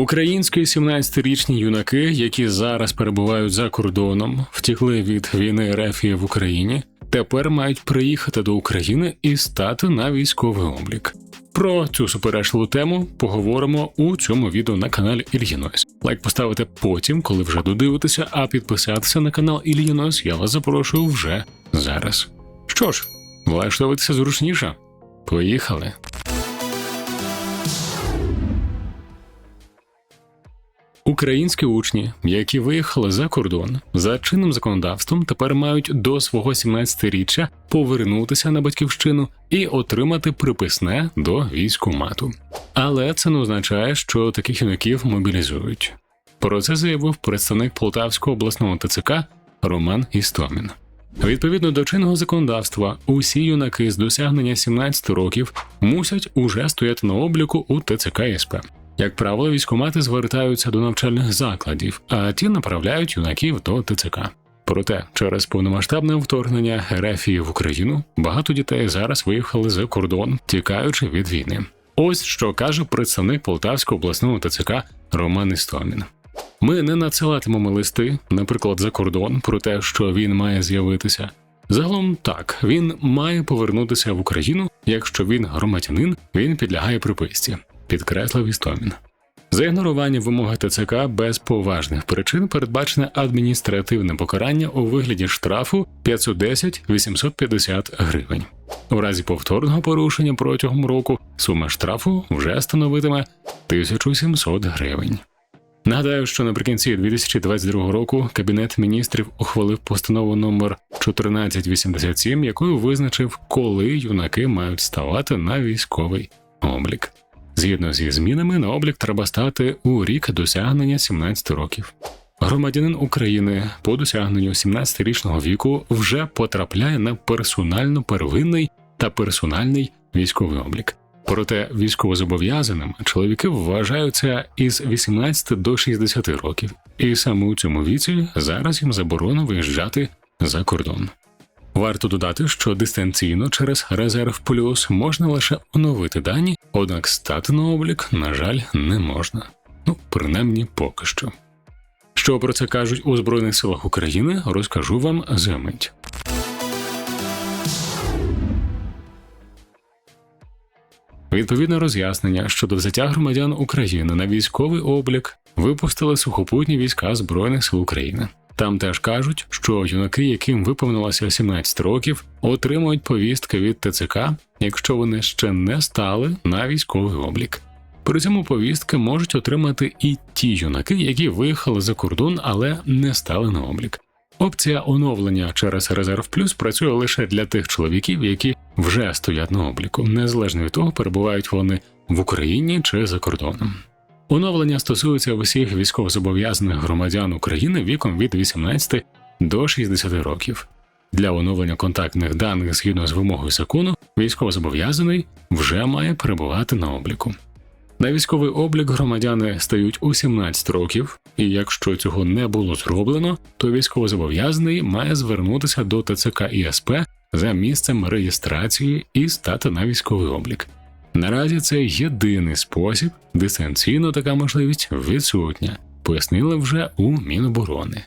Українські 17-річні юнаки, які зараз перебувають за кордоном, втікли від війни Рефії в Україні, тепер мають приїхати до України і стати на військовий облік. Про цю суперечливу тему поговоримо у цьому відео на каналі Ільїнойс. Лайк поставити потім, коли вже додивитеся, а підписатися на канал Ільїнойс я вас запрошую вже зараз. Що ж, влаштовуйтеся зручніше. Поїхали! Українські учні, які виїхали за кордон за чинним законодавством, тепер мають до свого 17-річчя повернутися на батьківщину і отримати приписне до військкомату. Але це не означає, що таких юнаків мобілізують. Про це заявив представник Полтавського обласного ТЦК Роман Істомін. Відповідно до чинного законодавства, усі юнаки з досягнення 17 років мусять уже стояти на обліку у ТЦК СП. Як правило, військомати звертаються до навчальних закладів, а ті направляють юнаків до ТЦК. Проте через повномасштабне вторгнення РФії в Україну багато дітей зараз виїхали за кордон, тікаючи від війни. Ось що каже представник Полтавського обласного ТЦК Роман Істомін. Ми не надсилатимемо листи, наприклад, за кордон, про те, що він має з'явитися. Загалом так, він має повернутися в Україну, якщо він громадянин, він підлягає приписці підкреслив Істомін. За ігнорування вимоги ТЦК без поважних причин передбачене адміністративне покарання у вигляді штрафу 510-850 гривень. У разі повторного порушення протягом року сума штрафу вже становитиме 1700 гривень. Нагадаю, що наприкінці 2022 року Кабінет міністрів ухвалив постанову номер 1487, якою визначив, коли юнаки мають ставати на військовий облік. Згідно зі змінами, на облік треба стати у рік досягнення 17 років. Громадянин України по досягненню 17-річного віку вже потрапляє на персонально первинний та персональний військовий облік. Проте військовозобов'язаним чоловіки вважаються із 18 до 60 років, і саме у цьому віці зараз їм заборонено виїжджати за кордон. Варто додати, що дистанційно через резерв плюс можна лише оновити дані, однак стати на облік, на жаль, не можна. Ну, принаймні поки що. Що про це кажуть у Збройних силах України, розкажу вам за мить. Відповідне роз'яснення щодо взяття громадян України на військовий облік випустили сухопутні війська Збройних сил України. Там теж кажуть, що юнаки, яким виповнилося 17 років, отримують повістки від ТЦК, якщо вони ще не стали на військовий облік. При цьому повістки можуть отримати і ті юнаки, які виїхали за кордон, але не стали на облік. Опція оновлення через резерв плюс працює лише для тих чоловіків, які вже стоять на обліку, незалежно від того, перебувають вони в Україні чи за кордоном. Оновлення стосується усіх військовозобов'язаних громадян України віком від 18 до 60 років. Для оновлення контактних даних згідно з вимогою закону, військовозобов'язаний вже має перебувати на обліку. На військовий облік громадяни стають у 17 років, і якщо цього не було зроблено, то військовозобов'язаний має звернутися до ТЦК і СП за місцем реєстрації і стати на військовий облік. Наразі це єдиний спосіб, дистанційно така можливість відсутня, пояснили вже у Міноборони.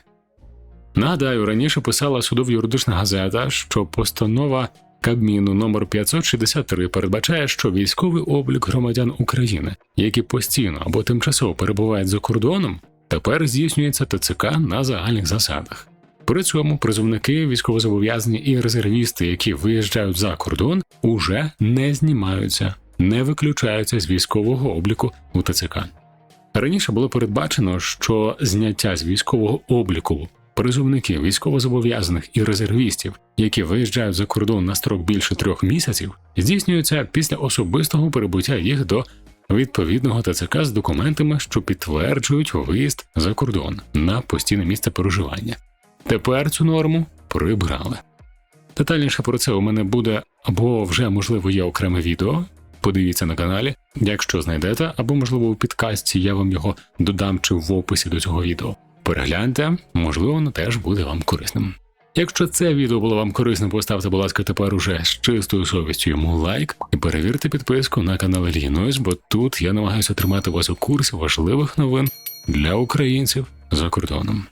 Нагадаю, раніше писала судово-юридична газета, що постанова Кабміну номер 563 передбачає, що військовий облік громадян України, які постійно або тимчасово перебувають за кордоном, тепер здійснюється ТЦК на загальних засадах. При цьому призовники, військовозобов'язані і резервісти, які виїжджають за кордон, уже не знімаються не виключаються з військового обліку у ТЦК. Раніше було передбачено, що зняття з військового обліку призовників військовозобов'язаних і резервістів, які виїжджають за кордон на строк більше трьох місяців, здійснюється після особистого перебуття їх до відповідного ТЦК з документами, що підтверджують виїзд за кордон на постійне місце проживання. Тепер цю норму прибрали. Детальніше про це у мене буде або вже можливо є окреме відео, подивіться на каналі, якщо знайдете, або, можливо, у підкасті я вам його додам чи в описі до цього відео. Перегляньте, можливо, воно теж буде вам корисним. Якщо це відео було вам корисно, поставте, будь ласка, тепер уже з чистою совістю йому лайк і перевірте підписку на канал Ільїнойс, бо тут я намагаюся тримати вас у курсі важливих новин для українців за кордоном.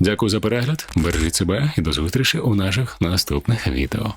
Дякую за перегляд, бережіть себе і до зустрічі у наших наступних відео.